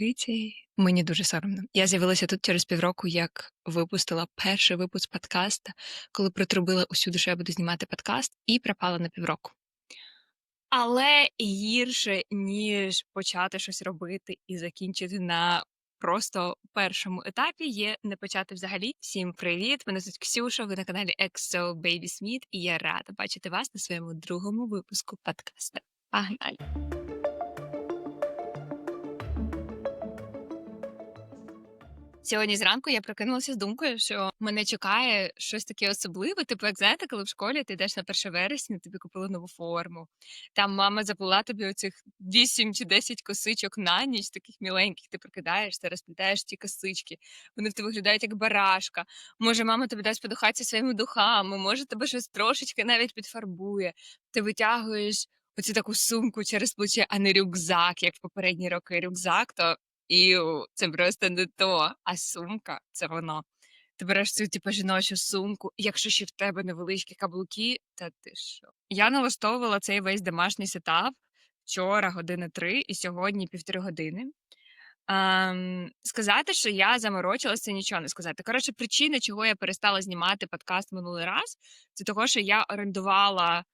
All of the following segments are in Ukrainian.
киці. Мені дуже соромно. Я з'явилася тут через півроку, як випустила перший випуск подкаста, коли протрубила усюди, що я буду знімати подкаст, і пропала на півроку. Але гірше, ніж почати щось робити і закінчити на просто першому етапі, є не почати взагалі. Всім привіт! Мене звуть Ксюша, ви на каналі EXO Baby Smith, і я рада бачити вас на своєму другому випуску подкаста. Погнали! Сьогодні зранку я прокинулася з думкою, що мене чекає щось таке особливе. Типу, як знаєте, коли в школі ти йдеш на 1 вересня, тобі купили нову форму. Там мама заплела тобі оцих 8 чи 10 косичок на ніч, таких міленьких. Ти прокидаєшся, розплітаєш ті косички. Вони в тебе виглядають як барашка. Може, мама тобі дасть подухатися своїми духами, може, тебе щось трошечки навіть підфарбує. Ти витягуєш оцю таку сумку через плече, а не рюкзак, як в попередні роки. Рюкзак то Іу, це просто не то, а сумка це воно. Ти береш цю типу жіночу сумку, і якщо ще в тебе невеличкі каблуки, та ти що? Я налаштовувала цей весь домашній сетап вчора години три і сьогодні півтори години. Ем, сказати, що я заморочилася, нічого не сказати. Коротше, причина, чого я перестала знімати подкаст минулий раз, це того, що я орендувала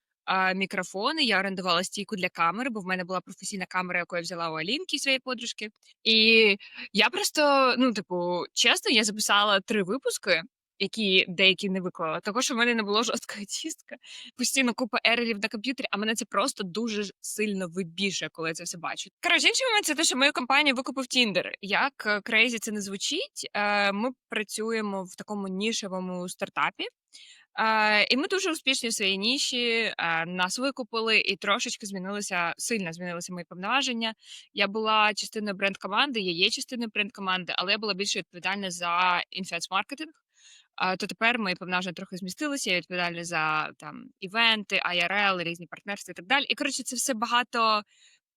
мікрофони, я орендувала стійку для камери, бо в мене була професійна камера, яку я взяла у Алінки своєї подружки. І я просто, ну, типу, чесно, я записала три випуски. Які деякі не виклала, що в мене не було жорсткої тістка, постійно купа ерерів на комп'ютері, а мене це просто дуже сильно вибіжує, коли я це все бачу. Коротше, інший момент це те, що мою компанію викупив Тіндер. Як крейзі це не звучить, е, ми працюємо в такому нішевому стартапі. І ми дуже успішні в своїй ніші. Нас викупили і трошечки змінилися, сильно змінилися мої повноваження. Я була частиною бренд-команди, я є частиною бренд-команди, але я була більше відповідальна за інфес-маркетинг. Е, то тепер мої повноваження трохи змістилися. Я відповідальна за там івенти, IRL, різні партнерства і так далі. І коротше, це все багато.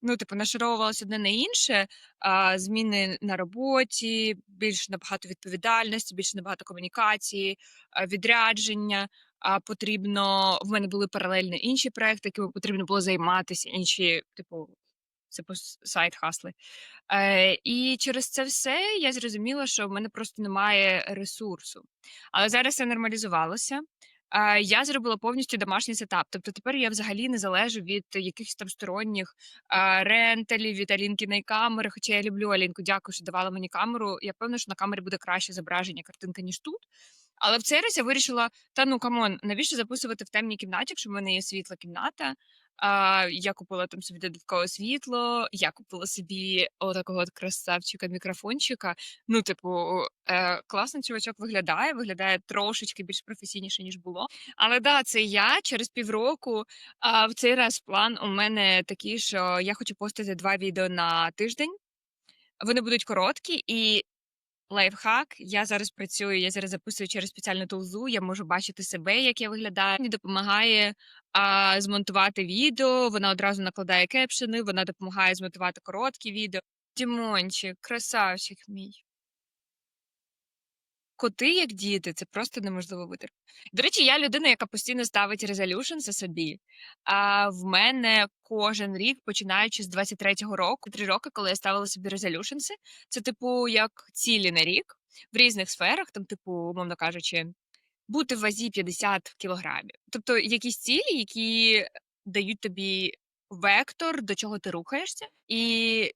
Ну, типу, нашаровувалося одне на інше, а, зміни на роботі, більш набагато відповідальності, більш набагато комунікації, відрядження. А потрібно в мене були паралельно інші проекти, якими потрібно було займатися, інші, типу, це по сайт хасли. Е, І через це все я зрозуміла, що в мене просто немає ресурсу. Але зараз це нормалізувалося. Я зробила повністю домашній сетап. Тобто тепер я взагалі не залежу від якихось там сторонніх ренталів, від Алінкіної камери. Хоча я люблю Алінку, дякую, що давала мені камеру. Я певна, що на камері буде краще зображення картинка, ніж тут. Але в цей раз я вирішила: та ну камон, навіщо записувати в темній кімнаті, якщо в мене є світла кімната? А, Я купила там собі додаткове світло, я купила собі отакого от красавчика мікрофончика. Ну, типу, е, класно чувачок виглядає, виглядає трошечки більш професійніше, ніж було. Але да, це я через півроку. А в цей раз план у мене такий, що я хочу постити два відео на тиждень. Вони будуть короткі, і Лайфхак. Я зараз працюю, я зараз записую через спеціальну тулзу. Я можу бачити себе, як я виглядаю. Мені допомагає а, змонтувати відео. Вона одразу накладає кепшени, вона допомагає змонтувати короткі відео. Дімончик, красавчик мій. Коти, як діти, це просто неможливо витерпіти. До речі, я людина, яка постійно ставить резолюшн за собі. А в мене кожен рік, починаючи з 23-го року, три роки, коли я ставила собі резолюшнси, це типу як цілі на рік в різних сферах, там, типу, умовно кажучи, бути в вазі 50 кілограмів. Тобто якісь цілі, які дають тобі вектор, до чого ти рухаєшся. І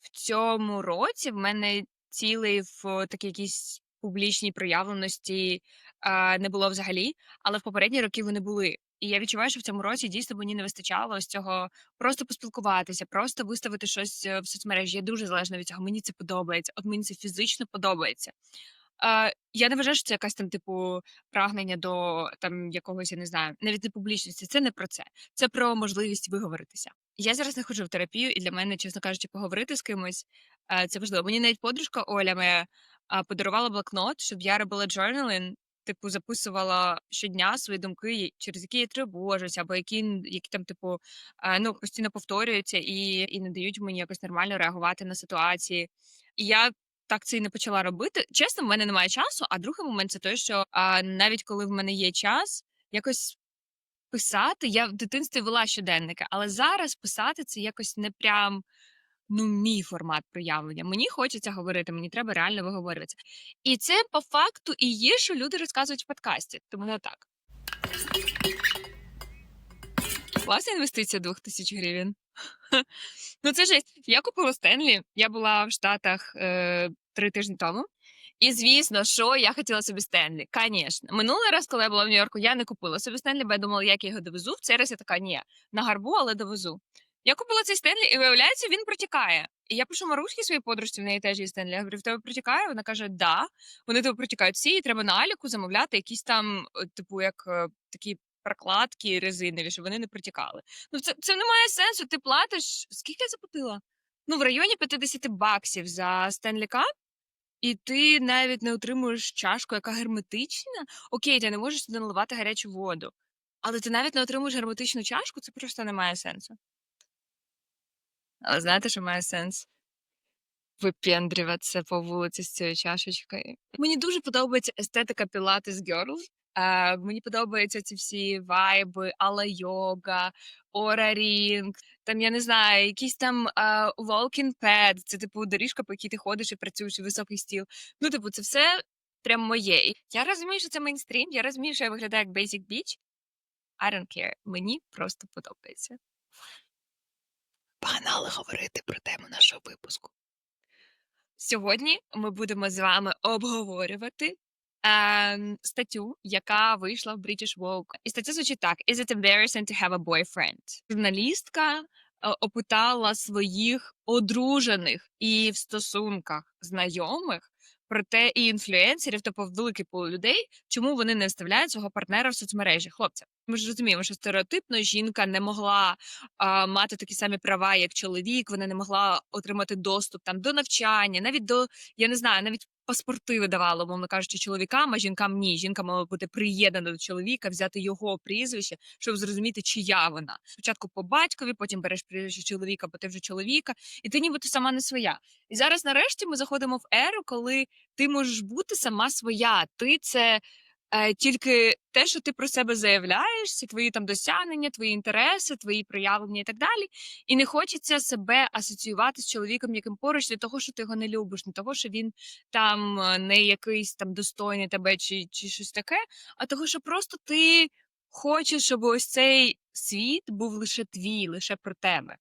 в цьому році в мене цілий в такий якийсь публічній проявленості а, не було взагалі, але в попередні роки вони були. І я відчуваю, що в цьому році дійсно мені не вистачало ось цього просто поспілкуватися, просто виставити щось е, в соцмережі. Я дуже залежна від цього. Мені це подобається. От мені це фізично подобається. Е, Я не вважаю, що це якась там, типу, прагнення до там якогось, я не знаю, навіть не публічності. Це не про це. Це про можливість виговоритися. Я зараз не ходжу в терапію, і для мене, чесно кажучи, поговорити з кимось е, це важливо. Мені навіть подружка Оля моя подарувала блокнот, щоб я робила джорналінг, типу, записувала щодня свої думки, через які я тривожусь, або які які там, типу, ну постійно повторюються і і не дають мені якось нормально реагувати на ситуації. І я так це і не почала робити. Чесно, в мене немає часу. А другий момент це той, що а, навіть коли в мене є час, якось писати. Я в дитинстві вела щоденники, але зараз писати це якось не прям ну, мій формат проявлення. Мені хочеться говорити, мені треба реально виговорюватися. І це по факту і є, що люди розказують в подкасті. Тому не так. Класна інвестиція 2000 гривень. Ну, це жесть. Я купила Стенлі. Я була в Штатах е, три тижні тому. І звісно, що я хотіла собі Стенлі. Звісно. Минулий раз, коли я була в Нью-Йорку, я не купила собі Стенлі, бо я думала, як я його довезу. В цей раз я така, ні, на гарбу, але довезу. Я купила цей Стенлі, і виявляється, він протікає. І я пишу Марушки своїй подружці, в неї теж є Стенлі. Я говорю, в тебе протікає? Вона каже, да. Вони тебе протікають всі, і треба на Аліку замовляти якісь там, е, типу, як е, такі прокладки резинові, щоб вони не протікали. Ну, це, це не має сенсу. Ти платиш. Скільки я заплатила? Ну, в районі 50 баксів за Стенлі Кап, і ти навіть не отримуєш чашку, яка герметична. Окей, ти не можеш туди наливати гарячу воду. Але ти навіть не отримуєш герметичну чашку, це просто не має сенсу. Але знаєте, що має сенс? Випендрюватися по вулиці з цією чашечкою. Мені дуже подобається естетика Pilates Girl. Е, мені подобаються ці всі вайби, Алла йога, Ора Рінг, там я не знаю, якийсь там walking pad, це типу доріжка, по якій ти ходиш і працюєш і високий стіл. Ну, типу, це все прям моє. Я розумію, що це мейнстрім, я розумію, що я виглядаю як Basic Beach. I don't care. Мені просто подобається. Погнали говорити про тему нашого випуску. Сьогодні ми будемо з вами обговорювати е, статтю, яка вийшла в British Vogue. І стаття звучить так: Is it embarrassing to have a boyfriend? Журналістка е, опитала своїх одружених і в стосунках знайомих про те, і інфлюенсерів, тобто великий пул людей, чому вони не вставляють свого партнера в соцмережі. Хлопця, ми ж розуміємо, що стереотипно жінка не могла а, мати такі самі права, як чоловік. Вона не могла отримати доступ там до навчання, навіть до я не знаю, навіть паспорти видавала, мовно кажучи, чоловікам, а жінкам ні. Жінка мала бути приєднана до чоловіка, взяти його прізвище, щоб зрозуміти, чия вона. Спочатку по батькові, потім береш прізвище чоловіка, бо ти вже чоловіка, і ти нібито сама не своя. І зараз, нарешті, ми заходимо в еру, коли ти можеш бути сама своя. Ти це тільки те, що ти про себе заявляєш, ці твої там досягнення, твої інтереси, твої проявлення і так далі. І не хочеться себе асоціювати з чоловіком, яким поруч, не того, що ти його не любиш, не того, що він там е, не якийсь там достойний тебе чи, чи щось таке, а того, що просто ти хочеш, щоб ось цей світ був лише твій, лише про тебе.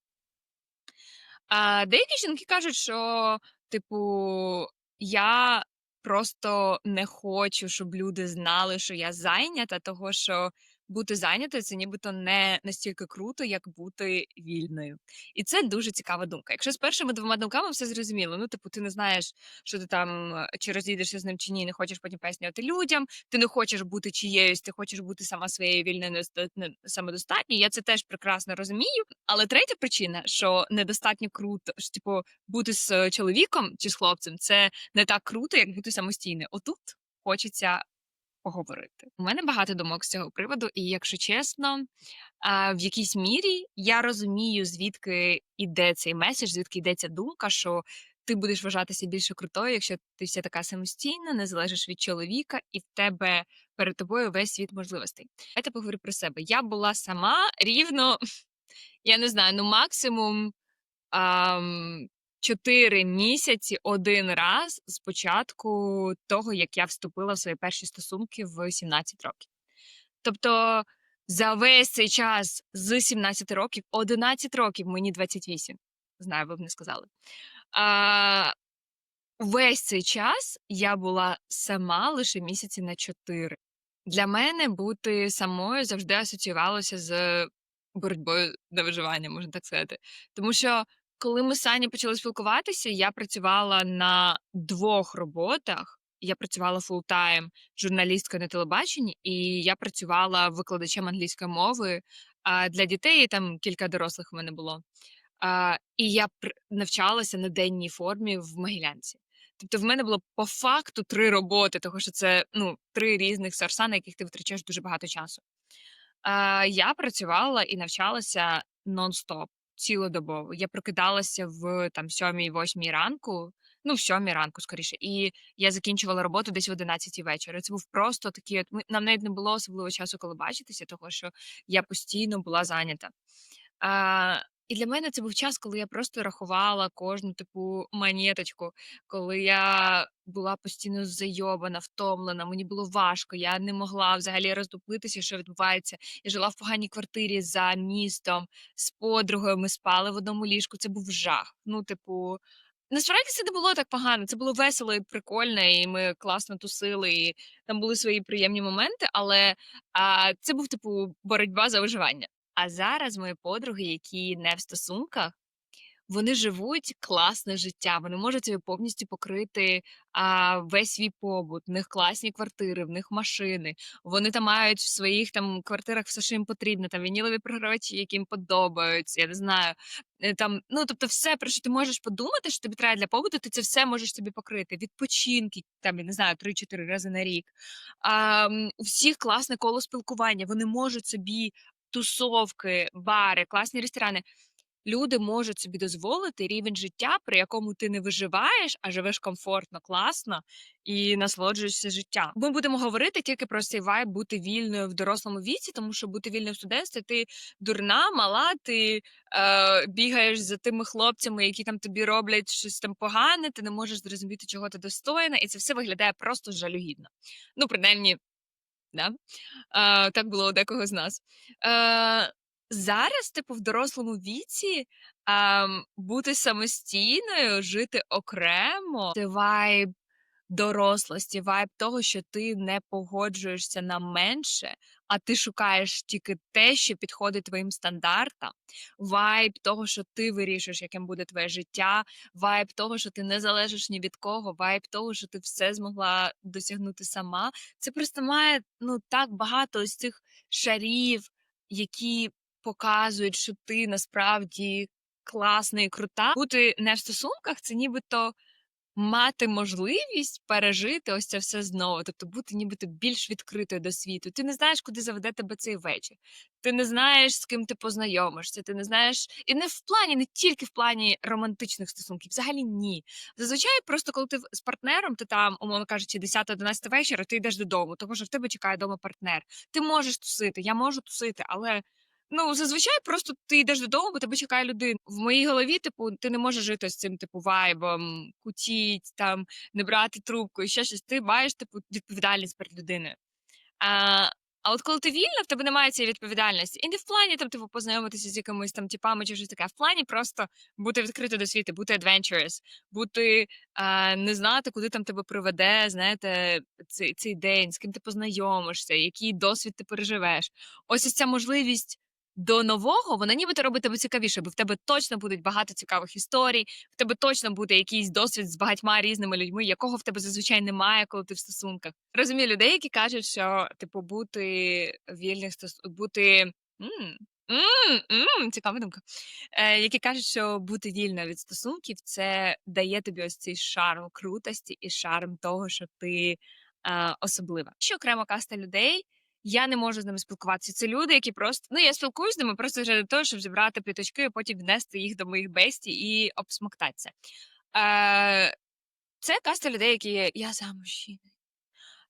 А деякі жінки кажуть, що, типу, я просто не хочу, щоб люди знали, що я зайнята, того що бути зайнятою це нібито не настільки круто, як бути вільною. І це дуже цікава думка. Якщо з першими двома думками все зрозуміло, ну типу, ти не знаєш, що ти там е, чи розійдешся з ним чи ні, не хочеш потім пояснювати людям, ти не хочеш бути чиєюсь, ти хочеш бути сама своєю вільною, самодостатньою. Я це теж прекрасно розумію. Але третя причина, що недостатньо круто, що типу бути з е, чоловіком чи з хлопцем, це не так круто, як бути самостійною. Отут хочеться поговорити. У мене багато думок з цього приводу, і якщо чесно, в якійсь мірі я розумію, звідки йде цей меседж, звідки йде ця думка, що ти будеш вважатися більше крутою, якщо ти вся така самостійна, не залежиш від чоловіка, і в тебе перед тобою весь світ можливостей. Давайте поговорю про себе. Я була сама рівно, я не знаю, ну максимум. Чотири місяці один раз з початку того, як я вступила в свої перші стосунки в 17 років. Тобто за весь цей час з 17 років, 11 років, мені 28, знаю, ви б не сказали. А, Весь цей час я була сама лише місяці на 4. Для мене бути самою завжди асоціювалося з боротьбою на виживання, можна так сказати. Тому що коли ми з Сані почали спілкуватися, я працювала на двох роботах. Я працювала фултайм журналісткою на телебаченні, і я працювала викладачем англійської мови а, для дітей. Там кілька дорослих в мене було. А, І я навчалася на денній формі в Могилянці. Тобто, в мене було по факту три роботи, тому що це ну три різних сорса, на яких ти витрачаєш дуже багато часу. А, Я працювала і навчалася нон-стоп цілодобово. Я прокидалася в там сьомій, восьмій ранку, ну в сьомій ранку, скоріше, і я закінчувала роботу десь в 11 вечора. Це був просто такий. От ми нам навіть не було особливо часу, коли бачитися, того що я постійно була зайнята. А, І для мене це був час, коли я просто рахувала кожну таку монеточку, коли я була постійно зайобана, втомлена, мені було важко, я не могла взагалі роздуплитися, що відбувається. Я жила в поганій квартирі за містом з подругою. Ми спали в одному ліжку. Це був жах. Ну, типу, насправді це не було так погано. Це було весело і прикольно, і ми класно тусили, і там були свої приємні моменти, але а, це був типу боротьба за виживання. А зараз мої подруги, які не в стосунках, вони живуть класне життя. Вони можуть собі повністю покрити а, весь свій побут. В них класні квартири, в них машини. Вони там мають в своїх там квартирах все, що їм потрібно. Там вінілові програвачі, які їм подобаються. Я не знаю. Е, Там, ну тобто, все, про що ти можеш подумати, що тобі треба для побуту, ти це все можеш собі покрити. Відпочинки, там я не знаю, 3-4 рази на рік. А, у всіх класне коло спілкування. Вони можуть собі тусовки, бари, класні ресторани. Люди можуть собі дозволити рівень життя, при якому ти не виживаєш, а живеш комфортно, класно і насолоджуєшся життям. Ми будемо говорити тільки про цей вайб бути вільною в дорослому віці, тому що бути вільною в студентстві ти дурна, мала, ти е, бігаєш за тими хлопцями, які там тобі роблять щось там погане, ти не можеш зрозуміти, чого ти достойна, і це все виглядає просто жалюгідно. Ну, принаймні, да? Е, так було у декого з нас. Е, зараз, типу, в дорослому віці, ем, бути самостійною, жити окремо, це вайб дорослості, вайб того, що ти не погоджуєшся на менше, а ти шукаєш тільки те, що підходить твоїм стандартам. Вайб того, що ти вирішуєш, яким буде твоє життя, вайб того, що ти не залежиш ні від кого, вайб того, що ти все змогла досягнути сама. Це просто має ну так багато ось цих шарів, які показують, що ти насправді класна і крута. Бути не в стосунках це нібито мати можливість пережити ось це все знову, тобто бути нібито більш відкритою до світу. Ти не знаєш, куди заведе тебе цей вечір. Ти не знаєш, з ким ти познайомишся. Ти не знаєш, і не в плані, не тільки в плані романтичних стосунків, взагалі ні. Зазвичай, просто коли ти з партнером, ти там, умовно кажучи, 10-11 вечора, ти йдеш додому, тому що в тебе чекає вдома партнер. Ти можеш тусити, я можу тусити, але. Ну, зазвичай просто ти йдеш додому, бо тебе чекає людина. В моїй голові, типу, ти не можеш жити з цим, типу, вайбом, кутіть, там, не брати трубку і ще щось. Ти маєш, типу, відповідальність перед людиною. А, а от коли ти вільна, в тебе немає цієї відповідальності. І не в плані там, типу, познайомитися з якимись там типами чи щось таке, а в плані просто бути відкрито до світу, бути adventurous, бути а, не знати, куди там тебе приведе, знаєте, цей, цей день, з ким ти познайомишся, який досвід ти переживеш. Ось ось ця можливість. До нового вона нібито робить тебе цікавіше, бо в тебе точно будуть багато цікавих історій, в тебе точно буде якийсь досвід з багатьма різними людьми, якого в тебе зазвичай немає, коли ти в стосунках. Розумію людей, які кажуть, що типу бути вільних стос... бути м, м, цікава думка. Е, які кажуть, що бути вільною від стосунків це дає тобі ось цей шарм крутості і шарм того, що ти е, особлива. Ще окрема каста людей. Я не можу з ними спілкуватися. Це люди, які просто ну я спілкуюсь з ними просто вже для того, щоб зібрати п'яточки, і потім внести їх до моїх бесті і обсмоктатися. Е, це каста людей, які я за мужчину.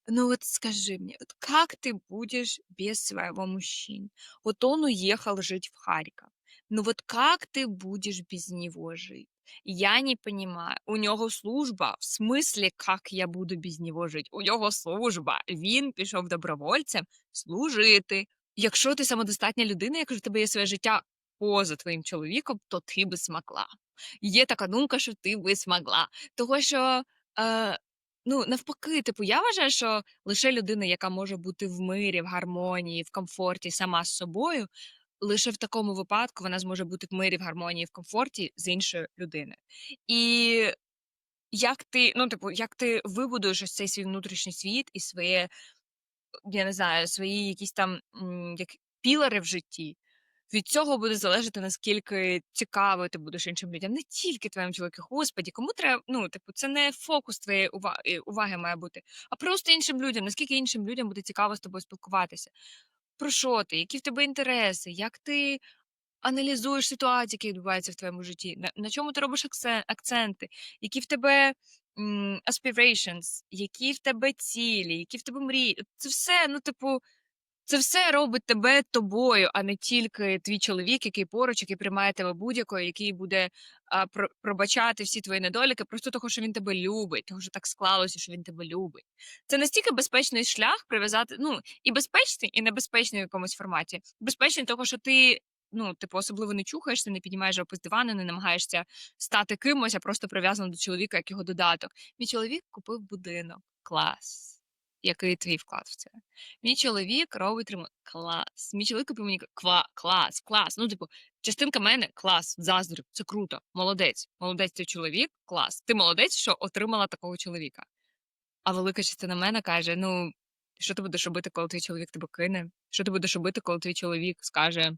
Ну вот скажи мне, вот как ты будешь без своего мужчины? Вот он уехал жить в Харьков. Ну вот как ты будешь без него жить? Я не понимаю. У нього служба. В смислі, як я буду без нього жити? У нього служба. Він пішов добровольцем служити. Якщо ти самодостатня людина, якщо в тебе є своє життя поза твоїм чоловіком, то ти би смогла. Є така думка, що ти би смогла. Того що. Е, Ну, навпаки, типу, я вважаю, що лише людина, яка може бути в мирі, в гармонії, в комфорті сама з собою, лише в такому випадку вона зможе бути в мирі, в гармонії, в комфорті з іншою людиною. І як ти, ну, типу, як ти вибудуєш ось цей свій внутрішній світ і своє, я не знаю, свої якісь там м, як пілари в житті, від цього буде залежати, наскільки цікавою ти будеш іншим людям, не тільки твоєму чоловіку. Господі, кому треба, ну, типу, це не фокус твоєї уваги, уваги має бути, а просто іншим людям, наскільки іншим людям буде цікаво з тобою спілкуватися. Про що ти? Які в тебе інтереси? Як ти аналізуєш ситуації, які відбуваються в твоєму житті? На, на чому ти робиш акценти? Які в тебе м, aspirations? Які в тебе цілі, які в тебе мрії? Це все, ну, типу, Це все робить тебе тобою, а не тільки твій чоловік, який поруч, який приймає тебе будь-якою, який буде а, про- пробачати всі твої недоліки, просто того, що він тебе любить, того, що так склалося, що він тебе любить. Це настільки безпечний шлях прив'язати, ну і безпечний, і небезпечний в якомусь форматі. Безпечний того, що ти. Ну, типу, особливо не чухаєшся, не піднімаєш жопу з дивана, не намагаєшся стати кимось, а просто прив'язано до чоловіка, як його додаток. Мій чоловік купив будинок. Клас. Який твій вклад в це? Мій чоловік робить ремонт. Клас. Мій чоловік купив мені ква, клас, клас. Ну, типу, частинка мене клас, заздрю, це круто. Молодець. Молодець ти чоловік, клас. Ти молодець, що отримала такого чоловіка. А велика частина мене каже: ну, що ти будеш робити, коли твій чоловік тебе кине? Що ти будеш робити, коли твій чоловік скаже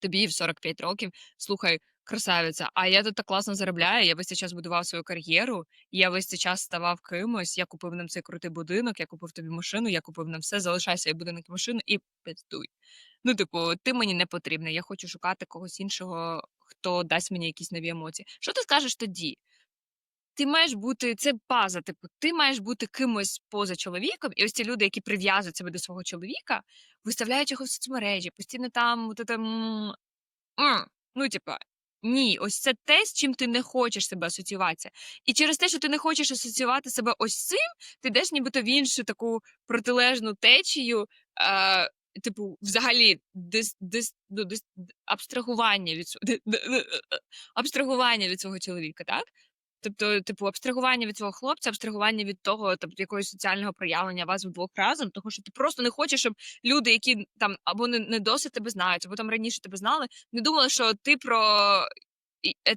тобі в 45 років, слухай, красавиця, а я тут так класно заробляю, я весь цей час будував свою кар'єру, я весь цей час ставав кимось, я купив нам цей крутий будинок, я купив тобі машину, я купив нам все, залишайся і будинок і машину і пиздуй. Ну, типу, ти мені не потрібна, я хочу шукати когось іншого, хто дасть мені якісь нові емоції. Що ти скажеш тоді? Ти маєш бути це база, типу, ти маєш бути кимось поза чоловіком, і ось ці люди, які прив'язують себе до свого чоловіка, виставляють його в соцмережі, постійно там от м. ну, типа, ні, ось це те, з чим ти не хочеш себе асоціюватися. І через те, що ти не хочеш асоціювати себе ось цим, ти йдеш нібито в іншу таку протилежну течію, е, типу, взагалі, дис, дис, ну, дис, абстрагування від абстрагування від свого чоловіка, так? Тобто, типу, абстрагування від свого хлопця, абстрагування від того, тобто якогось соціального проявлення вас вдвох разом, тому що ти просто не хочеш, щоб люди, які там або не, не досить тебе знають, або там раніше тебе знали, не думали, що ти про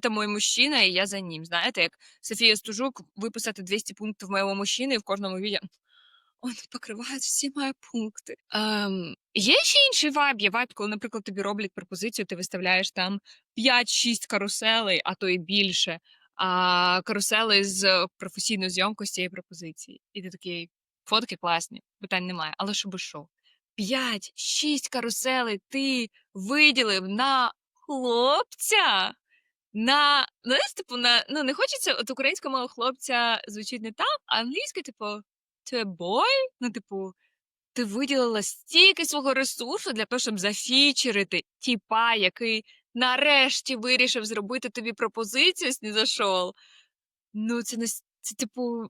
це мій мужчина, і я за ним. Знаєте, як Софія Стужук виписати 200 пунктів моєго мужчини, і в кожному відео он покриває всі мої пункти. Ем, є ще інший вайб. Є вайб, коли, наприклад, тобі роблять пропозицію, ти виставляєш там 5-6 каруселей, а то і більше а, карусели з професійною зйомкою з цієї пропозиції. І ти такий, фотки класні, питань немає. Але щоб що? П'ять, шість каруселей ти виділив на хлопця. На, знаєш, типу, на, ну, не хочеться, от українська мова хлопця звучить не так, а англійська, типу, to a boy, ну, типу, ти виділила стільки свого ресурсу для того, щоб зафічерити тіпа, який нарешті вирішив зробити тобі пропозицію снізошол. Ну, це не це, типу,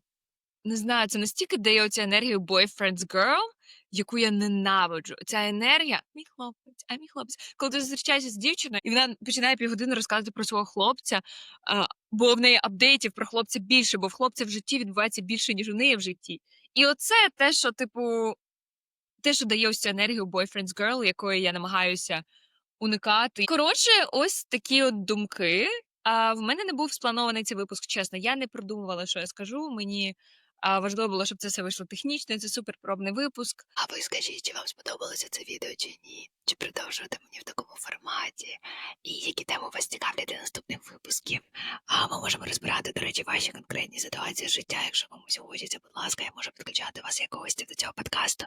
не знаю, це настільки дає оцю енергію boyfriend's girl, яку я ненавиджу. Ця енергія, мій хлопець, а мій хлопець. Коли ти зустрічаєшся з дівчиною, і вона починає півгодини розказувати про свого хлопця, бо в неї апдейтів про хлопця більше, бо в хлопця в житті відбувається більше, ніж у неї в житті. І оце те, що, типу, те, що дає ось цю енергію boyfriend's girl, якої я намагаюся уникати. Коротше, ось такі от думки. А в мене не був спланований цей випуск, чесно. Я не продумувала, що я скажу. Мені важливо було, щоб це все вийшло технічно. Це суперпробний випуск. А ви скажіть, чи вам сподобалося це відео чи ні? Чи продовжувати мені в такому форматі? І які теми вас цікавлять для наступних випусків? А ми можемо розбирати, до речі, ваші конкретні ситуації життя. Якщо комусь хочеться, будь ласка, я можу підключати вас як гостя до цього подкасту.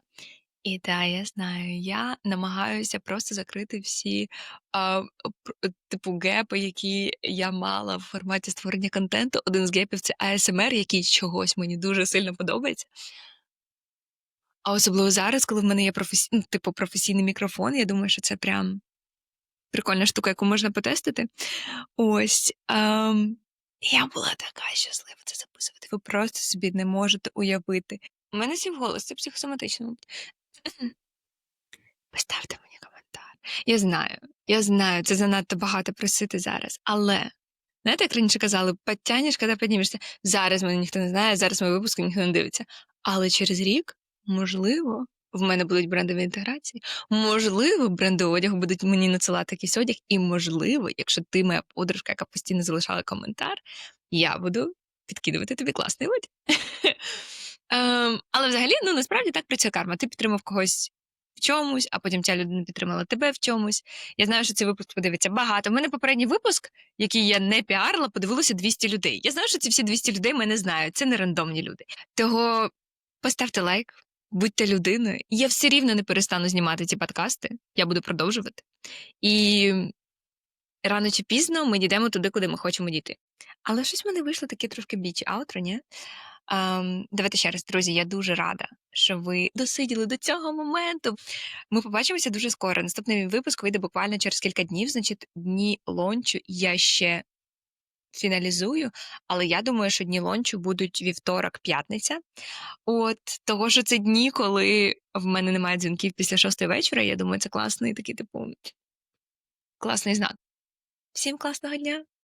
І так, я знаю, я намагаюся просто закрити всі а, пр- типу гепи, які я мала в форматі створення контенту. Один з гепів це ASMR, який чогось мені дуже сильно подобається. А особливо зараз, коли в мене є професі... ну, типу, професійний мікрофон, я думаю, що це прям прикольна штука, яку можна потестити. Ось. ем, Я була така щаслива це записувати. ви просто собі не можете уявити. У мене сів голос, це психосоматично. Поставте мені коментар. Я знаю, я знаю, це занадто багато просити зараз. Але знаєте, як раніше казали, підтягнеш, коли піднімешся. Зараз мене ніхто не знає, зараз мої випуски ніхто не дивиться. Але через рік, можливо, в мене будуть брендові інтеграції, можливо, бренди одягу будуть мені надсилати якийсь одяг, і можливо, якщо ти моя подружка, яка постійно залишала коментар, я буду підкидувати тобі класний одяг. Ем, але взагалі, ну насправді так працює карма. Ти підтримав когось в чомусь, а потім ця людина підтримала тебе в чомусь. Я знаю, що цей випуск подивиться багато. У мене попередній випуск, який я не піарила, подивилося 200 людей. Я знаю, що ці всі 200 людей мене знають. Це не рандомні люди. Того поставте лайк, будьте людиною. Я все рівно не перестану знімати ці подкасти. Я буду продовжувати. І рано чи пізно ми дійдемо туди, куди ми хочемо дійти. Але щось в мене вийшло таке трошки бічі аутро, ні? Ам, давайте ще раз, друзі, я дуже рада, що ви досиділи до цього моменту. Ми побачимося дуже скоро. Наступний випуск вийде буквально через кілька днів. Значить, дні лончу я ще фіналізую, але я думаю, що дні лончу будуть вівторок, п'ятниця. От того, що це дні, коли в мене немає дзвінків після шостої вечора. Я думаю, це класний такий, типу, класний знак. Всім класного дня!